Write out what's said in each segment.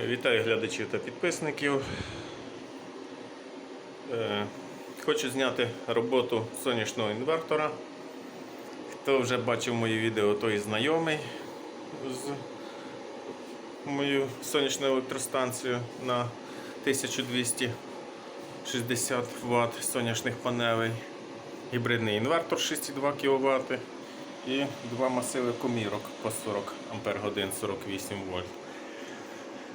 Вітаю глядачів та підписників. Е, Хочу зняти роботу сонячного інвертора. Хто вже бачив мої відео, той знайомий з мою сонячну електростанцію на 1260 Вт сонячних панелей, гібридний інвертор 6,2 кВт і два масиви комірок по 40 Ах 48 вольт.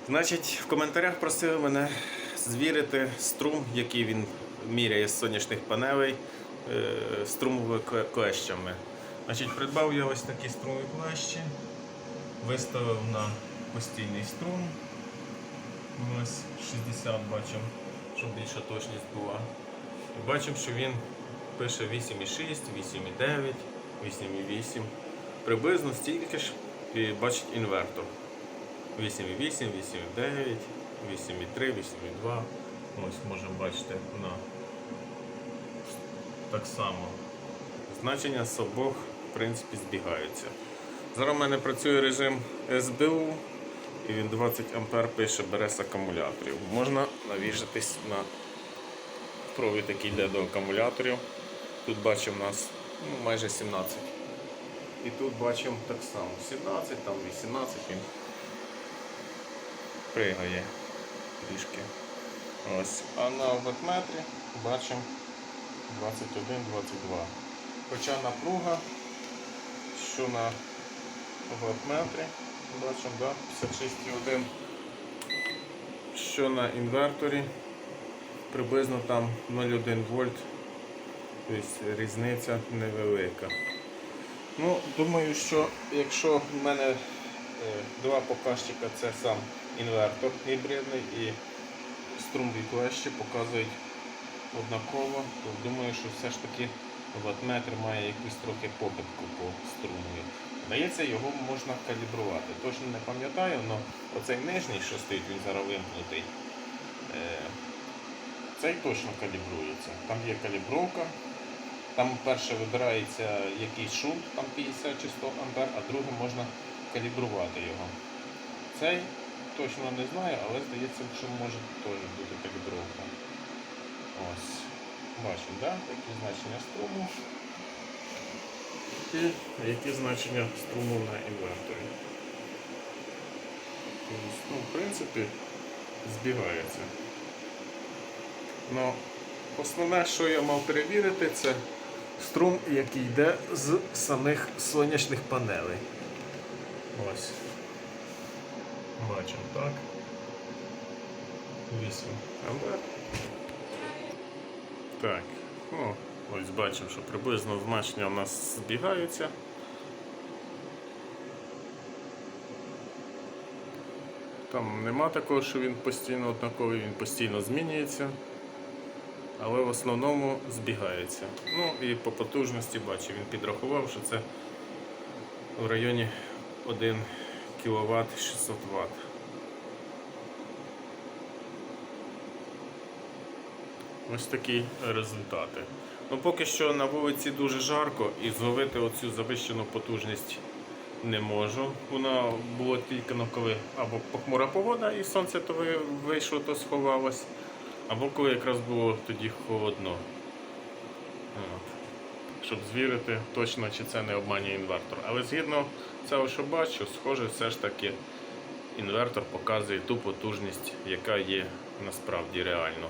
Значить, в коментарях просили мене звірити струм, який він міряє з сонячних панелей е, струмовими клещами. Значить, придбав я ось такі струмові клещі, виставив на постійний струм. Ось 60 бачимо, щоб більша точність була. І бачимо, що він пише 8,6, 8,9, 8,8. Приблизно стільки ж і бачить інвертор. 8,8, 8,9, 8,3, 8,2. Ось можемо бачити на так само. Значення з обох в принципі збігаються. Зараз у мене працює режим СБУ і він 20 А пише бере з акумуляторів. Можна навіжатись на провід, який йде до акумуляторів. Тут бачимо нас ну, майже 17. І тут бачимо так само 17, там 18 він пригає трішки. Ось. А на ватметрі бачимо 21-22. Хоча напруга, що на ватметрі, бачимо, да? 56,1, що на інверторі приблизно там 0,1 вольт, тобто різниця невелика. Ну, думаю, що якщо в мене е, два показчика, це сам інвертор гібридний і струмові клещі показують однаково, то думаю, що все ж таки ватметр має якусь трохи попитку по струмові. Здається, його можна калібрувати. Точно не пам'ятаю, але оцей нижній, що стоїть, він зараз вимкнутий, е, цей точно калібрується. Там є калібровка. Там перше вибирається якийсь шунт, там 50 чи 100 ампер, а друге можна калібрувати його. Цей точно не знаю, але здається, що може теж бути калібровка. Ось. Бачимо, да? які значення струму. І які значення струму на інверторі. Ну, в принципі, збігається. Ну, основне, що я мав перевірити, це струм, який йде з самих сонячних панелей. Ось. Бачимо, так. 8 ампер. Так, ну, ось бачимо, що приблизно значення у нас збігаються. Там нема такого, що він постійно однаковий, він постійно змінюється, але в основному збігається. Ну і по потужності бачу, він підрахував, що це в районі 1 кВт 600 Вт. Ось такі результати. Ну, поки що на вулиці дуже жарко і зловити оцю завищену потужність не можу. Вона була тільки на коли або похмура погода і сонце то вийшло, то сховалось, або коли якраз було тоді холодно. Щоб звірити точно, чи це не обманює інвертор. Але згідно цього, що бачу, схоже, все ж таки інвертор показує ту потужність, яка є насправді реально.